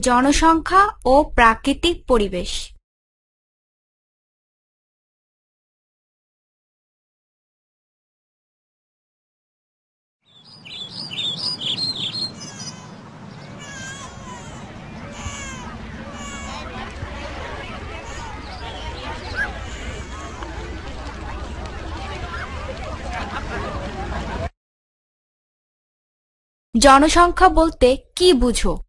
জনসংখ্যা ও প্রাকৃতিক পরিবেশ। জনসংখ্যা বলতে কি বুঝো?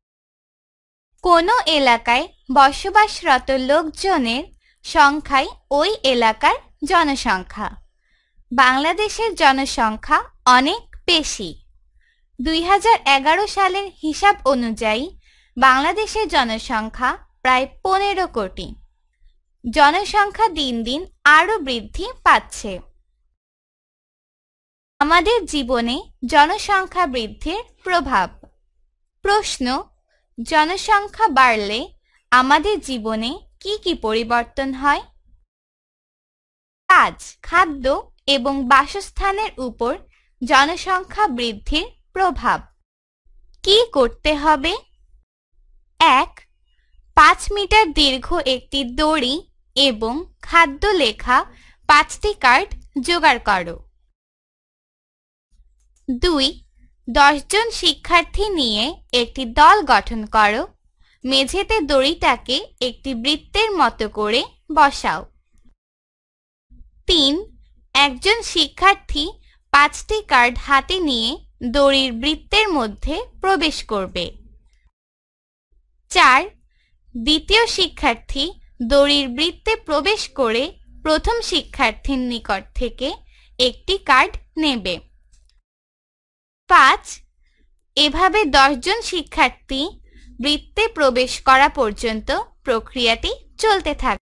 কোনো এলাকায় বসবাসরত লোকজনের সংখ্যাই ওই এলাকার জনসংখ্যা। বাংলাদেশের জনসংখ্যা অনেক বেশি। দুই হাজার এগারো সালের হিসাব অনুযায়ী বাংলাদেশের জনসংখ্যা প্রায় পনেরো কোটি। জনসংখ্যা দিন দিন আরও বৃদ্ধি পাচ্ছে। আমাদের জীবনে জনসংখ্যা বৃদ্ধির প্রভাব। প্রশ্ন জনসংখ্যা বাড়লে আমাদের জীবনে কি কি পরিবর্তন হয়? কাজ, খাদ্য এবং বাসস্থানের উপর জনসংখ্যা বৃদ্ধির প্রভাব। কি করতে হবে? এক, পাঁচ মিটার দীর্ঘ একটি দড়ি এবং খাদ্য লেখা পাঁচটি কার্ড জোগাড় করো। দুই দশজন শিক্ষার্থী নিয়ে একটি দল গঠন করো। মেঝেতে দড়িটাকে একটি বৃত্তের মতো করে বসাও। তিন, একজন শিক্ষার্থী পাঁচটি কার্ড হাতে নিয়ে দড়ির বৃত্তের মধ্যে প্রবেশ করবে। চার, দ্বিতীয় শিক্ষার্থী দড়ির বৃত্তে প্রবেশ করে প্রথম শিক্ষার্থীর নিকট থেকে একটি কার্ড নেবে। পাঁচ এভাবে দশজন শিক্ষার্থী বৃত্তে প্রবেশ করা পর্যন্ত প্রক্রিয়াটি চলতে থাকবে